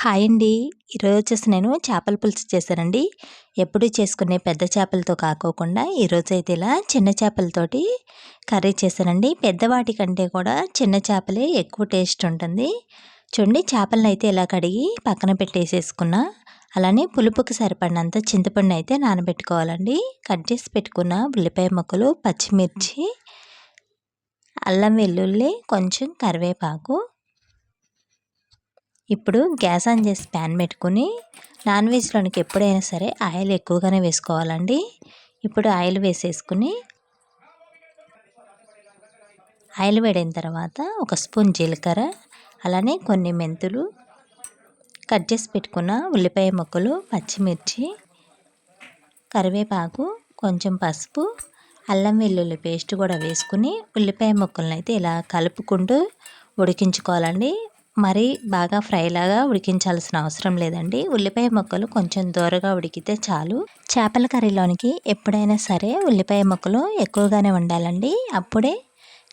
Hi అండి. ఈరోజు వచ్చేసి నేను చేపల పులుసు చేశానండి. ఎప్పుడు చేసుకునే పెద్ద చేపలతో కాకోకుండా ఈరోజు అయితే ఇలా చిన్న చేపలతోటి కర్రీ చేశానండి. పెద్దవాటి కంటే కూడా చిన్న చేపలే ఎక్కువ టేస్ట్ ఉంటుంది. చూడండి చేపలను అయితే ఇలా కడిగి పక్కన పెట్టేసేసుకున్నా అలానే పులుపుకి సరిపడినంత చింతపండు అయితే నానబెట్టుకోవాలండి. కట్ చేసి పెట్టుకున్న ఉల్లిపాయ ముక్కలు పచ్చిమిర్చి అల్లం వెల్లుల్లి కొంచెం కరివేపాకు ఇప్పుడు గ్యాస్ ఆన్ చేసి ప్యాన్ పెట్టుకుని నాన్ వెజ్లోనికి ఎప్పుడైనా సరే ఆయిల్ ఎక్కువగానే వేసుకోవాలండి. ఇప్పుడు ఆయిల్ వేసేసుకుని ఆయిల్ వేడిన తర్వాత ఒక స్పూన్ జీలకర్ర అలానే కొన్ని మెంతులు కట్ చేసి పెట్టుకున్న ఉల్లిపాయ ముక్కలు పచ్చిమిర్చి కరివేపాకు కొంచెం పసుపు అల్లం వెల్లుల్లి పేస్ట్ కూడా వేసుకుని ఉల్లిపాయ ముక్కలను అయితే ఇలా కలుపుకుంటూ ఉడికించుకోవాలండి. మరీ బాగా ఫ్రైలాగా ఉడికించాల్సిన అవసరం లేదండి. ఉల్లిపాయ ముక్కలు కొంచెం దూరగా ఉడికితే చాలు. చేపల కర్రీలోనికి ఎప్పుడైనా సరే ఉల్లిపాయ ముక్కలు ఎక్కువగానే ఉండాలండి అప్పుడే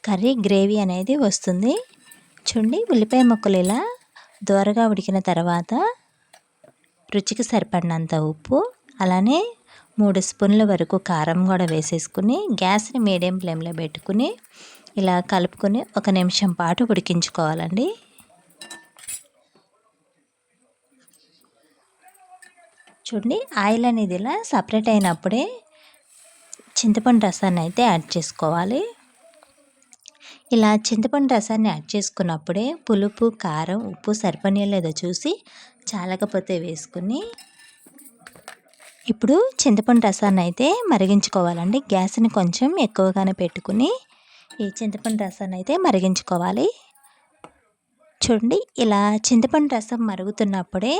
కర్రీ గ్రేవీ అనేది వస్తుంది. చూడండి ఉల్లిపాయ ముక్కలు ఇలా దూరగా ఉడికిన తర్వాత రుచికి సరిపడినంత ఉప్పు అలానే మూడు స్పూన్ల వరకు కారం కూడా వేసేసుకుని గ్యాస్ని మీడియం ఫ్లేమ్లో పెట్టుకుని ఇలా కలుపుకొని ఒక నిమిషం పాటు ఉడికించుకోవాలండి. చూడండి ఆయిల్ అనేది ఇలా సపరేట్ అయినప్పుడే చింతపండు రసాన్ని అయితే యాడ్ చేసుకోవాలి. ఇలా చింతపండు రసాన్ని యాడ్ చేసుకున్నప్పుడే పులుపు కారం ఉప్పు సరిపడే లేదో చూసి చాలకపోతే వేసుకుని ఇప్పుడు చింతపండు రసాన్ని అయితే మరిగించుకోవాలండి. గ్యాస్ని కొంచెం ఎక్కువగానే పెట్టుకుని ఈ చింతపండు రసాన్ని అయితే మరిగించుకోవాలి. చూడండి ఇలా చింతపండు రసం మరుగుతున్నప్పుడే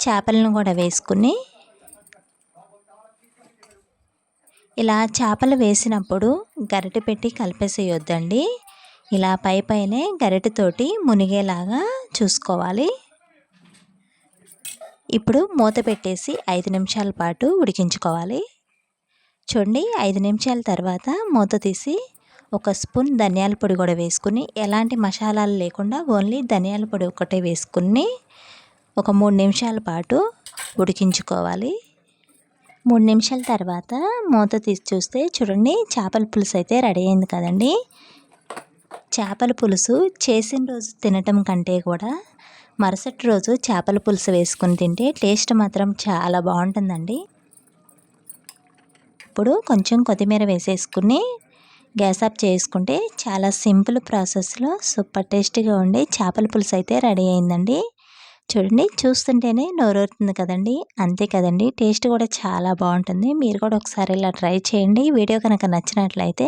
చేపలను కూడా వేసుకుని ఇలా చేపలు వేసినప్పుడు గరిటె పెట్టి కలిపేసేయొద్దండి. ఇలా పై పైనే గరిటెతోటి మునిగేలాగా చూసుకోవాలి. ఇప్పుడు మూత పెట్టేసి ఐదు నిమిషాల పాటు ఉడికించుకోవాలి. చూడండి ఐదు నిమిషాల తర్వాత మూత తీసి ఒక స్పూన్ ధనియాల పొడి కూడా వేసుకుని ఎలాంటి మసాలాలు లేకుండా ఓన్లీ ధనియాల పొడి ఒకటే వేసుకుని ఒక మూడు నిమిషాల పాటు ఉడికించుకోవాలి. మూడు నిమిషాల తర్వాత మూత తీసి చూస్తే చూడండి చేపల పులుసు అయితే రెడీ అయింది కదండి. చేపల పులుసు చేసిన రోజు తినటం కంటే కూడా మరుసటి రోజు చేపల పులుసు వేసుకుని తింటే టేస్ట్ మాత్రం చాలా బాగుంటుందండి. ఇప్పుడు కొంచెం కొత్తిమీర వేసేసుకుని గ్యాస్ ఆఫ్ చేసుకుంటే చాలా సింపుల్ ప్రాసెస్లో సూపర్ టేస్టీగా ఉండే చేపల పులుసు అయితే రెడీ అయిందండి. చూడండి చూస్తుంటేనే నోరూరుతుంది కదండి. అంతే కదండి టేస్ట్ కూడా చాలా బాగుంటుంది. మీరు కూడా ఒకసారి ఇలా ట్రై చేయండి. వీడియో కనుక నచ్చినట్లయితే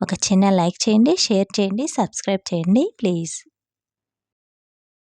ఒక చిన్న లైక్ చేయండి షేర్ చేయండి సబ్స్క్రైబ్ చేయండి ప్లీజ్.